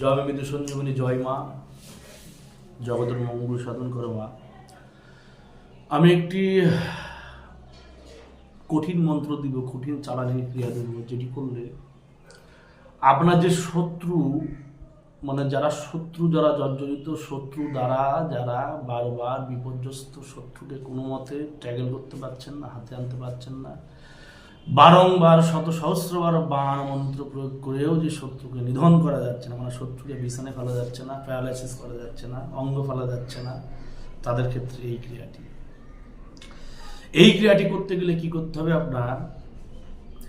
জয় মৃদু সঞ্জীবনী, জয় মা। জগতের মঙ্গল সাধন করো মা। আমি একটি কঠিন মন্ত্র দিব, কঠিন চালানি ক্রিয়া দেব, যেটি করলে আপনার যে শত্রু মানে যারা শত্রু, যারা জর্জরিত শত্রু, দ্বারা যারা বারবার বিপর্যস্ত শত্রুকে কোনো মতে ট্যাগেল করতে পারছেন না, হাতে আনতে পারছেন না বারংবার শত সহস্রবার বাণ মন্ত্র প্রয়োগ করেও যে শত্রুকে নিধন করা যাচ্ছে না মানে শত্রুকে বিছানে ফেলা যাচ্ছে না প্যারালাইসিস করা যাচ্ছে না, অঙ্গ ফেলা যাচ্ছে না, তাদের ক্ষেত্রে এই ক্রিয়াটি। এই ক্রিয়াটি করতে গেলে কি করতে হবে আপনার?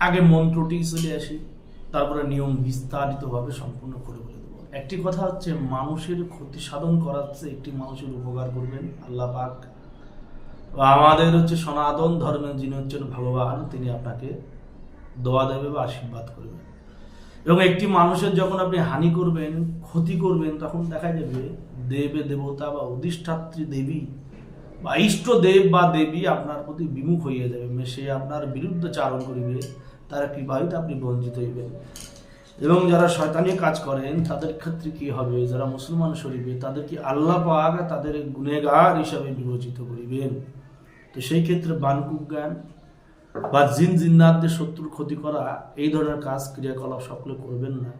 আগে মন্ত্রটি চলে আসি, তারপরে নিয়ম বিস্তারিতভাবে সম্পূর্ণ করে বলে দেবো। একটি কথা হচ্ছে, মানুষের ক্ষতি সাধন করাচ্ছে একটি মানুষের উপকার করবেন, আল্লাহ পাক আমাদের হচ্ছে সনাতন ধর্মের যিনি হচ্ছেন ভগবান, তিনি আপনাকে দোয়া দেবে বা আশীর্বাদ করবেন এবং একটি মানুষের যখন আপনি হানি করবেন, ক্ষতি করবেন, তখন দেখা যাবে দেবে দেবতা বা অধিষ্ঠাত্রী দেবী বা ইষ্ট দেব বা দেবী আপনার প্রতি বিমুখ হইয়া যাবে সে আপনার বিরুদ্ধে চারণ করিবে, তারা কৃপায়িত আপনি বঞ্চিত হইবেন। এবং যারা শয়তানি কাজ করেন, তাদের ক্ষেত্রে কি হবে? যারা মুসলমান শরীফে, তাদের কি আল্লাহ পাক তাদের গুনেগার হিসাবে বিবেচিত করিবেন? তো সেই ক্ষেত্রে বানকুক জ্ঞান বা জিন জিন্নাতদের শত্রুর ক্ষতি করা এই ধরনের কাজ, ক্রিয়াকলাপ সকলে করবেন না।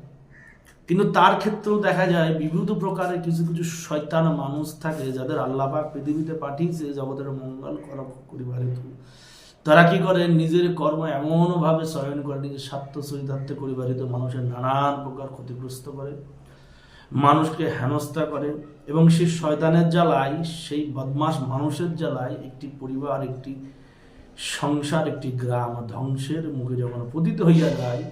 কিন্তু তার ক্ষেত্রেও দেখা যায় বিভিন্ন প্রকারের কিছু কিছু শয়তান মানুষ থাকে যাদের আল্লাহ পাক পৃথিবীতে পাঠিয়েছে জগতের মঙ্গল করা করিবার হেতু তারা কি করে? নিজের কর্ম এমনভাবে চয়ন করে, নিজের স্বার্থ চরিতার্থে করিবার হেতু মানুষের নানান প্রকার ক্ষতিগ্রস্ত করে। মানুষকে হেনস্থা করে এবং সেই শয়তানের জ্বালায়, সেই বদমাস মানুষের জ্বালায় একটি পরিবার, একটি সংসার, একটি গ্রাম ধ্বংসের মুখে যখন পতিত হইয়া যায়,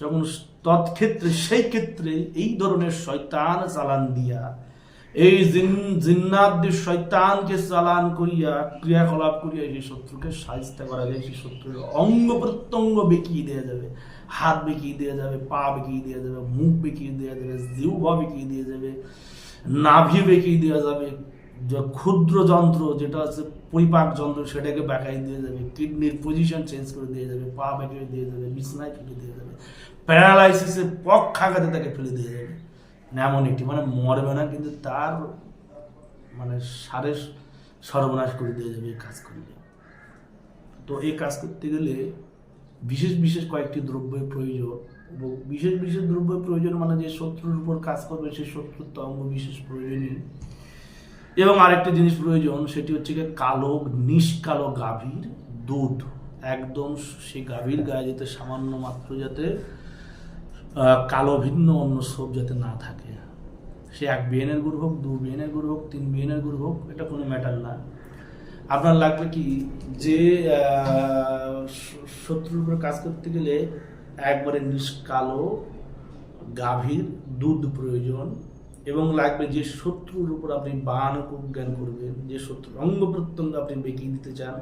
যখন তৎক্ষেত্রে, সেই ক্ষেত্রে এই ধরনের শয়তান চালান দিয়া এই জিন জিন্নাদ্দের শয়তানকে চালান করিয়া, ক্রিয়াকলাপ করিয়া সেই শত্রুকে সাহিত্য করা যায়। সেই শত্রুর অঙ্গ প্রত্যঙ্গ বেঁকিয়ে দেওয়া যাবে। হাত বেঁকিয়ে দেওয়া যাবে, পা বেঁকিয়ে দেওয়া যাবে, মুখ বেঁকিয়ে দেওয়া যাবে, জিহ্বা বেঁকিয়ে দেওয়া যাবে, নাভি বেঁকিয়ে দেওয়া যাবে, যে ক্ষুদ্র যন্ত্র যেটা হচ্ছে পরিপাক যন্ত্র, সেটাকে বেঁকাই দিয়ে যাবে। কিডনির পজিশন চেঞ্জ করে দিয়ে যাবে, পা বেঁকিয়ে দিয়ে যাবে, বিছনায় ফেলে দিয়ে যাবে। প্যারালাইসিসের পক্ষাঘাতে তাকে ফেলে দিয়ে যাবে। এমন একটি মানে মরবে না, কিন্তু তার মানে সারের সর্বনাশ করে দিয়ে যাবে এই কাজ করলে। তো এই কাজ করতে গেলে বিশেষ বিশেষ কয়েকটি দ্রব্যের প্রয়োজন এবং বিশেষ বিশেষ দ্রব্যের প্রয়োজন মানে যে শত্রুর উপর কাজ করবে, সেই শত্রুর তো অঙ্গ বিশেষ প্রয়োজনীয়। এবং আরেকটি জিনিস প্রয়োজন, সেটি হচ্ছে গিয়ে কালো, নিষ্কালো গাভীর দুধ। একদম সেই গাভীর গায়ে যাতে সামান্য মাত্র যাতে কালো ভিন্ন অন্য সব যাতে না থাকে। সে এক বিএনের গুরু হোক, দু বিএনের গুরু হোক, তিন বিএনের গুরু হোক, এটা কোনো ম্যাটার না। আপনার লাগবে কি যে শত্রুর উপর কাজ করতে গেলে একবারে নিষ্কালো গাভীর, দুধ প্রয়োজন এবং লাগবে যে শত্রুর উপর আপনি বান জ্ঞান করবেন, যে শত্রুর অঙ্গ প্রত্যঙ্গ আপনি বেঁকিয়ে দিতে চান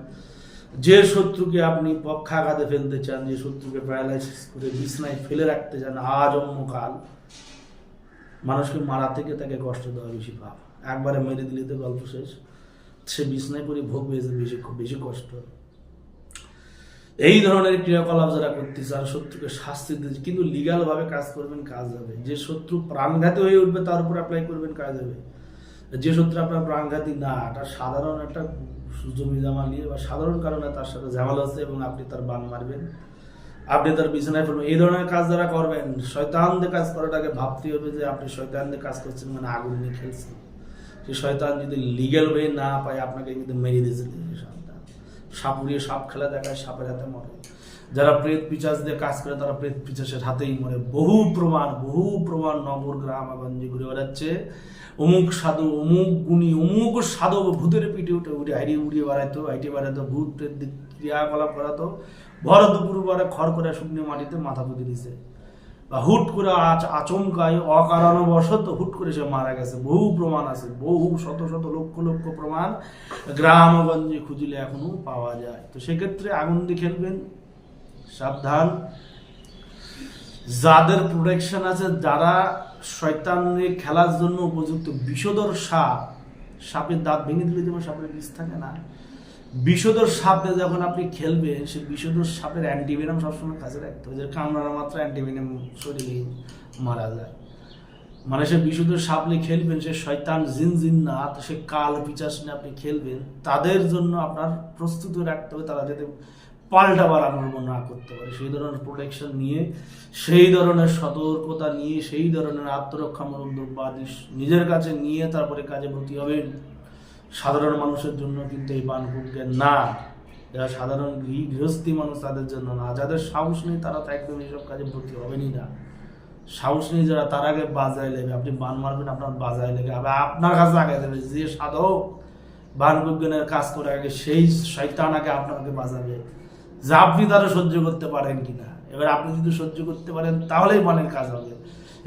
যে শত্রুকে আপনি পক্ষাঘাতে ফেলতে চান, যে শত্রুকে প্যারালাইসিস করে বিছনায় ফেলে রাখতে চান আজন্মকাল মানুষকে মারা থেকে তাকে কষ্ট দেওয়া বেশি পাপ একবারে মেরে দিলে তো গল্প শেষ। সে বিছনায় পরে ভোগ বেশি বেশি বেশি কষ্ট। এই ধরনের ক্রিয়াকলাপ যারা করতে চান, শত্রুকে শাস্তি দিতে কিন্তু লিগাল ভাবে কাজ করবেন, কাজ হবে। যে শত্রু প্রাণঘাতী হয়ে উঠবে, তার উপর অ্যাপ্লাই করবেন, কাজ হবে। যে শত্রু আপনার প্রাণঘাতী না এটা সাধারণ একটা জমি জামা নিয়ে বা সাধারণ কারণে তার সাথে ঝামেলা হচ্ছে এবং আপনি তার বান মারবেন। আপনি তার বিছানায় ফেলবেন এই ধরনের কাজ যারা করবেন, শয়তানদের কাজ করাটাকে ভাবতে হবে যে আপনি শয়তানদের কাজ করছেন মানে আগুন নিয়ে খেলছেন। সেই শয়তান যদি লিগেল ওয়ে না পায়, আপনাকে কিন্তু মেরিয়ে দিয়েছে সাপ উড়িয়ে সাপ খেলা দেখায়, সাপের হাতে মরে। যারা প্রেত পিচাস দিয়ে কাজ করে, তারা প্রেত পিচাসের হাতেই মরে। বহু প্রমাণ বহু প্রমাণ নগর গ্রাম গঞ্জে ঘুরে বেড়াচ্ছে। অমুক সাধু, অমুক গুণী, অমুক সাধু ভূতের পিঠে উঠে উঠে হাইড়ে উড়িয়ে বেড়াইতো হাইটে বেড়াতো ভূত ক্রিয়াকলাপ করাতো। ভর দুপুর পরে খড় করে শুকনো মাটিতে মাথা পুঁতে দিছে বা হুট করে আচ আচমকায় অকারণবশত হুট করে সে মারা গেছে। বহু প্রমাণ আছে, বহু, শত শত, লক্ষ লক্ষ প্রমাণ গ্রামগঞ্জে খুঁজলে এখনও পাওয়া যায়। তো সেক্ষেত্রে আগুন দিয়ে খেলবেন, সাবধান। যাদের প্রোটেকশন আছে, যারা শয়তানে খেলার জন্য উপযুক্ত, বিষধর সাপ, সাপের দাঁত ভেঙে দিলে যেমন সাপের বিষ থাকে না বিষধর সাপে যখন আপনি খেলবেন, সে বিষধর সাপের অ্যান্টিভেনাম সবসময় কাছে রাখতে হবে যে কামড়ানো মাত্র অ্যান্টিভেনাম শরীরে মারা যায়। মানে সে বিশুদ্ধ সাপলে খেলবেন, সে শয়তান জিন জিন্নাত সে কাল পিচাস নিয়ে আপনি খেলবেন, তাদের জন্য আপনার প্রস্তুত রাখতে হবে, তারা যাতে পাল্টাবার মনে না করতে পারে। সেই ধরনের প্রোটেকশন নিয়ে, সেই ধরনের সতর্কতা নিয়ে, সেই ধরনের আত্মরক্ষামূলক দ্রব্যাদি নিজের কাছে নিয়ে তারপরে কাজে ভর্তি হবেন। সাধারণ মানুষের জন্য কিন্তু এই বানকুজ্ঞান না। যারা সাধারণ গৃহ, গৃহস্থী মানুষ তাদের জন্য না। যাদের সাহস নেই তারা তো একদম এইসব কাজে ভর্তি হবেনই না। সাহস নেই যারা তার আগে বাজায় লেগে আপনি বান মারবেন, আপনার বাজায় লেগে আবার আপনার কাছে আগে যাবে। যে সাধক বান বিজ্ঞানের কাজ করে আগে সেই শৈতান আগে আপনাকে বাজাবে। যে আপনি তারা সহ্য করতে পারেন কিনা। এবার আপনি যদি সহ্য করতে পারেন, তাহলেই বানের কাজ হবে।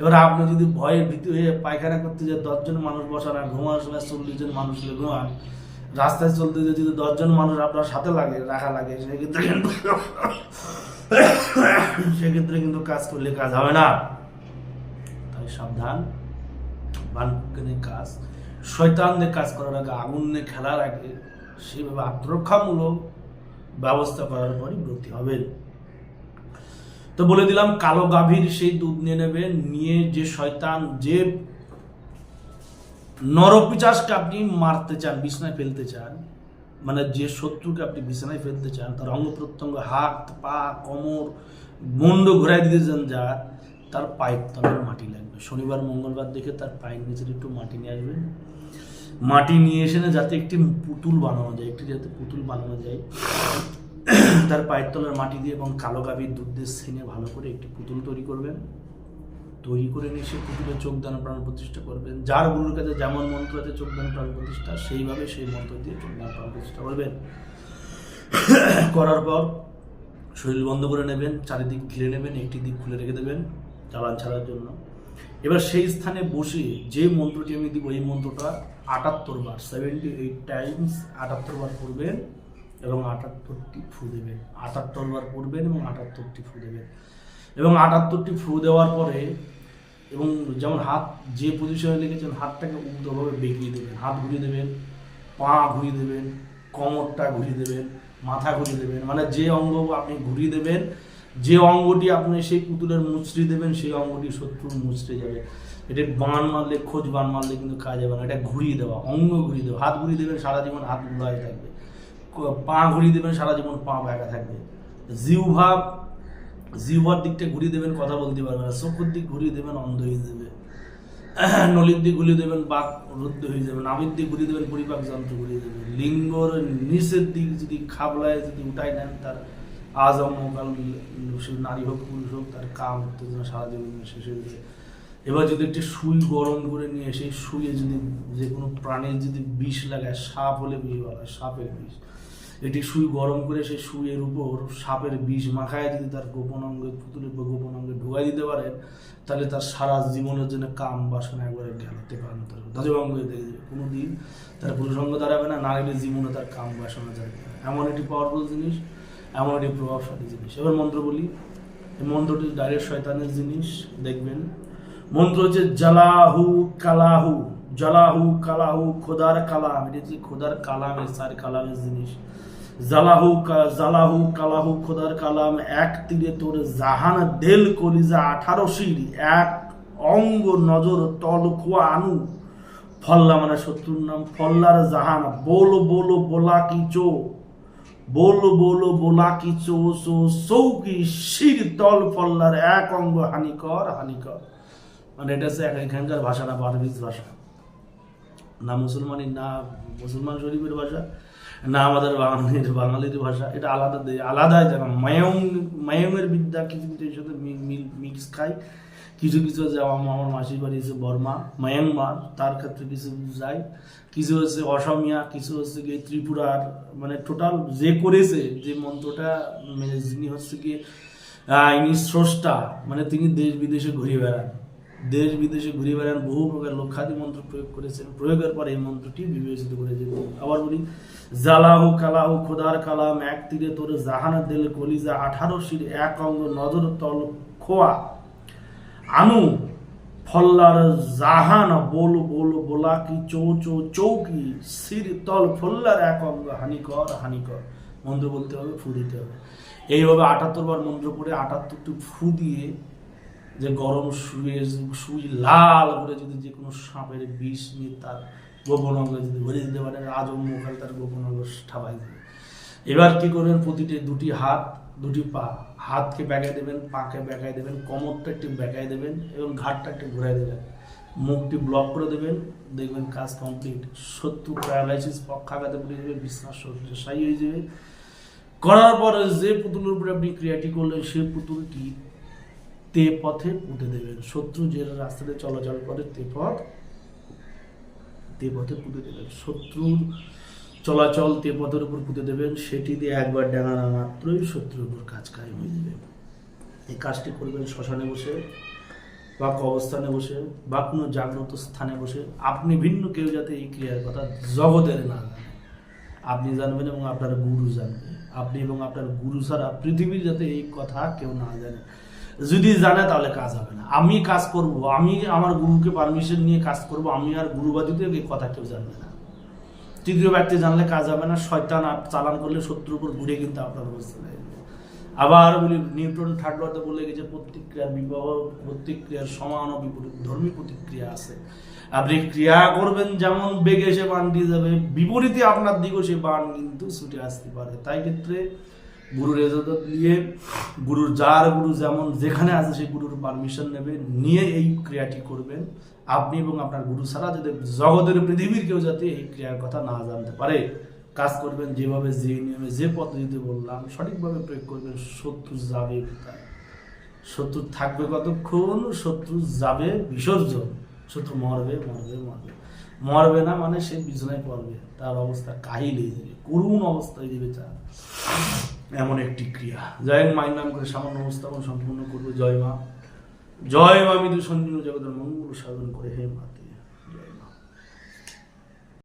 এবার আপনি যদি ভয়ে ভীতি হয়ে পায়খানা করতে যে দশজন মানুষ বসান আর ঘুমানোর সময় চল্লিশ জন মানুষ ঘুমান। রাস্তায় চলতে যদি দশজন মানুষ আপনার সাথে লাগে, রাখা লাগে, সেক্ষেত্রে কিন্তু সেক্ষেত্রে কিন্তু কাজ করলে কাজ হবে না। তাই সাবধান। বানকুকেনের কাজ, শয়তানদের কাজ করার আগে আগুন নিয়ে খেলার আগে সেভাবে আত্মরক্ষামূলক ব্যবস্থা করার পরই ব্রতী হবেন। তো বলে দিলাম, কালো গাভীর সেই দুধ নিয়ে নেবেন নিয়ে যে শয়তান, যে নরপিচাসকে আপনি মারতে চান, বিছনায় ফেলতে চান মানে যে শত্রুকে আপনি বিছানায় ফেলতে চান, তার অঙ্গ প্রত্যঙ্গ, হাত, পা, কোমর, মুন্ড ঘুরাই দিতে চান যা, তার পায়ের তলার মাটি লাগবে। শনিবার, মঙ্গলবার দেখে তার পায়ের নিচের একটু মাটি নিয়ে আসবেন। মাটি নিয়ে এসে না যাতে একটি পুতুল বানানো যায়, একটি যাতে পুতুল বানানো যায়। তার পায়ের তলার মাটি দিয়ে এবং কালো গাভীর দুধ দিয়ে ছেনে ভালো করে একটি পুতুল তৈরি করবেন। তৈরি করে নিয়ে সে পুতুলের চোখ দান প্রাণ প্রতিষ্ঠা করবেন। যার গুরুর কাছে যেমন মন্ত্র আছে চোখ দান প্রাণ প্রতিষ্ঠা, সেইভাবে সেই মন্ত্র দিয়ে চোখ দান প্রাণ প্রতিষ্ঠা করবেন। করার পর শরীর বন্ধ করে নেবেন, চারিদিক ঘিরে নেবেন, একটি দিক খুলে রেখে দেবেন চালান ছাড়ার জন্য। এবার সেই স্থানে বসে যে মন্ত্রটি আমি দিব, এই মন্ত্রটা আটাত্তর বার সেভেন্টি এইট টাইমস আটাত্তর বার পড়বেন। এবং আটাত্তরটি ফু দেবেন। আটাত্তর বার পড়বেন এবং আটাত্তরটি ফু দেবেন। এবং আটাত্তরটি ফু দেওয়ার পরে এবং যেমন হাত, যে পজিশনে লেগেছেন হাতটাকে উল্টোভাবে বেঁকিয়ে দেবেন। হাত ঘুরিয়ে দেবেন, পা ঘুরিয়ে দেবেন, কোমরটা ঘুরিয়ে দেবেন, মাথা ঘুরিয়ে দেবেন। মানে যে অঙ্গ আপনি ঘুরিয়ে দেবেন, যে অঙ্গটি আপনি সেই পুতুলের মুচড়ি দেবেন, সেই অঙ্গটি শত্রুর মুচড়ে যাবে। এটা বান মারলে, খোঁজ বান মারলে কিন্তু কাজ হবে না। এটা ঘুরিয়ে দেওয়া, অঙ্গ ঘুরিয়ে দেওয়া। হাত ঘুরিয়ে দেবেন, সারা জীবন হাত ঘুরাই থাকবে। পা ঘুরিয়ে দেবেন, সারা জীবন পা ব্যাগা থাকবে। জিহ্বা জিহ্বার দিকটা ঘুরিয়ে দেবেন, কথা বলতে পারবে না। চোখের দিক ঘুরিয়ে দেবেন, অন্ধ হয়ে যাবে। নলির দিক ঘুরিয়ে দেবেন, বাক রুদ্ধ হয়ে যাবে। নাভির দিক ঘুরিয়ে দেবেন, পরিপাক যন্ত্র ঘুরিয়ে দেবেন। লিঙ্গর নিচের দিক যদি খাবলায়, যদি উঠাই নেন, তার আজ অমকাল নারী হোক, পুরুষ হোক, তার কাম, উত্তেজনা সারা জীবন শেষ হয়ে যাবে। এবার যদি একটি সুই গরম করে নিয়ে সেই সুইয়ে যদি যে কোনো প্রাণীর যদি বিষ লাগায়, সাপ হলে বিষ বলা সাপের বিষ। এটি সুই গরম করে সেই সুইয়ের উপর সাপের বিষ মাখায় যদি তার গোপন অঙ্গে পুতুলের গোপন অঙ্গে ঢুকাই দিতে পারেন তাহলে তার সারা জীবনের জন্য কাম বাসনা একবারে গেলাতে পারেন তার ধ্বজভঙ্গ হয়ে দেখে যাবে। কোনো দিন তার পুরুষঙ্গ দাঁড়াবে না নারীর জীবনে তার কাম বাসনা যাবে না। এমন একটি পাওয়ারফুল জিনিস, এমন একটি প্রভাবশালী জিনিস। এবার মন্ত্র বলি। এই মন্ত্রটি ডাইরেক্ট শয়তানের জিনিস, দেখবেন। মন্ত্র হচ্ছে জালাহু কালাহু। জালাহু কালাহু খোদার কালাম। এটা হচ্ছে খোদার কালামের, সার কালামের জিনিস। জালাহু জালাহু কালাহু খোদার কালাম, এক তীরে তোর জাহান দেল কলিজা আঠারো শির, এক অঙ্গ নজর তল খোয়া আনু। ফল্লা মানে শত্রুর নাম, ফল্লার জাহান, বলো বলো bola কি চো, বলো বলো bola কি চো, সো সৌকি শির তল ফল্লার এক অঙ্গ হানিকর হানিকর। মানে এটা হচ্ছে এখানকার ভাষা না, বারবিজ ভাষা। না মুসলমানি, না মুসলমান শরীফের ভাষা। না আমাদের বাঙালির বাঙালির ভাষা, এটা আলাদা আলাদাই জানা মায়ং, মায়ংয়ের বিদ্যা কিছু কিছু এর সাথে মিক্স খায়। কিছু কিছু আছে আমার মাসির বাড়ি হচ্ছে বর্মা মায়ানমার তার ক্ষেত্রে কিছু যায়। কিছু হচ্ছে অসমিয়া, কিছু হচ্ছে গিয়ে ত্রিপুরার মানে টোটাল যে করেছে, যে মন্ত্রটা মানে যিনি হচ্ছে গিয়ে ইনি স্রষ্টা মানে তিনি দেশ বিদেশে ঘুরে বেড়ান। দেশ বিদেশে ঘুরে বেড়ান, বহু প্রকার লক্ষাদি মন্ত্র প্রয়োগ করেছেন। প্রয়োগের পর এই মন্ত্রটি বিবেচিত করেছেন আবার বলি, জালাহু কালাহু খোদার কালাম, এক তীরে তোর জাহানা দিল কলিজা আঠারো শির, এক অঙ্গ নজর তল খোয়া। আনু, ফল্লার জাহান, বোল বোল বোলা কি চৌ চৌ, চৌকি সির তল ফল্লার এক অঙ্গ, হানিকর হানিকর। মন্ত্র বলতে হবে, ফু দিতে হবে। এইভাবে আটাত্তর বার মন্ত্র পড়ে আটাত্তরটি ফু দিয়ে যে গরম শুয়ে সুই লাল করে যদি যে কোনো সাপের বিষ নিয়ে তার গোপন অঙ্গে যদি ভরে দিতে পারে আজম মুখাল তার গোপন অঙ্গ ঠাবাই দেবে। এবার কি করবেন? প্রতিটি দুটি হাত, দুটি পা, হাতকে ব্যাগায় দেবেন, পাকে ব্যাগায় দেবেন, কোমরটা একটু ব্যাগায় দেবেন এবং ঘাটটা একটু ঘুরাই দেবেন। মুখটি ব্লক করে দেবেন, দেখবেন কাজ কমপ্লিট শত্রু প্যারালাইসিস পক্ষাঘাতে পড়ে যাবে, বিছনার শয্যাশায়ী হয়ে যাবে। করার পরে যে পুতুলের উপরে আপনি ক্রিয়াটি করলেন সেই পুতুলটি তে পথে পুঁতে দেবেন। শত্রু যে রাস্তাতে চলাচল করে তে পথ, তে পথে পুঁতে দেবেন। শত্রুর চলাচল তে পথের উপর পুঁতে দেবেন, সেটি দিয়ে একবার ডাঙানো মাত্রই শত্রুর উপর কাজ কায়ে হয়ে যাবে। এই কাজটি করবেন শ্মশানে বসে বা কবস্থানে বসে বা কোনো জাগ্রত স্থানে বসে। আপনি ভিন্ন কেউ যাতে এই ক্রিয়ার কথা জগতের না জানে। আপনি জানবেন এবং আপনার গুরু জানবে। আপনি এবং আপনার গুরু ছাড়া পৃথিবীর যাতে এই কথা কেউ না জানে। যদি জানে তাহলে কাজ হবে না। আমি কাজ করব, আমি আমার গুরুকে পারমিশন নিয়ে কাজ করব, আমি আর গুরুবাদিতে এই কথা কেউ জানবে না। তৃতীয় ব্যক্তি জানলে কাজ হবে না, শয়তান চালান করলে শত্রুর উপর ঘুরে কিন্তু আপনার লাগবে আবার বলি, নিউটন থার্ড বলে গেছে, প্রতিক্রিয়ার বিবাহ, প্রতিক্রিয়ার সমান বিপরীত ধর্মী প্রতিক্রিয়া আছে। আপনি ক্রিয়া করবেন যেমন বেগে সে বান দিয়ে যাবে, বিপরীতে আপনার দিকেও সে বান কিন্তু ছুটে আসতে পারে। তাই ক্ষেত্রে গুরুর এজাজত নিয়ে, গুরুর যার গুরু যেমন যেখানে আছে সেই গুরুর পারমিশন নেবে, নিয়ে এই ক্রিয়াটি করবেন। আপনি এবং আপনার গুরু ছাড়া যাতে জগতের পৃথিবীর কেউ যাতে এই ক্রিয়ার কথা না জানতে পারে, কাজ করবেন যেভাবে যে নিয়মে, যে পদ্ধতিতে বললাম, সঠিকভাবে প্রয়োগ করবেন, শত্রু যাবে শত্রু থাকবে কতক্ষণ? শত্রু যাবে বিসর্জন শত্রু মরবে মরবে মরবে। মরবে না মানে সে বিছনায় পড়বে। তার অবস্থা কাহিল হয়ে যাবে করুণ অবস্থায় যাবে তার এমন একটি ক্রিয়া। জয় মায়ের নাম করে সামান্য উপস্থাপন সম্পূর্ণ করব। জয় মা। জয় মা মৃদু সঞ্জীব জগতের মঙ্গল সাধন করে হে মাতে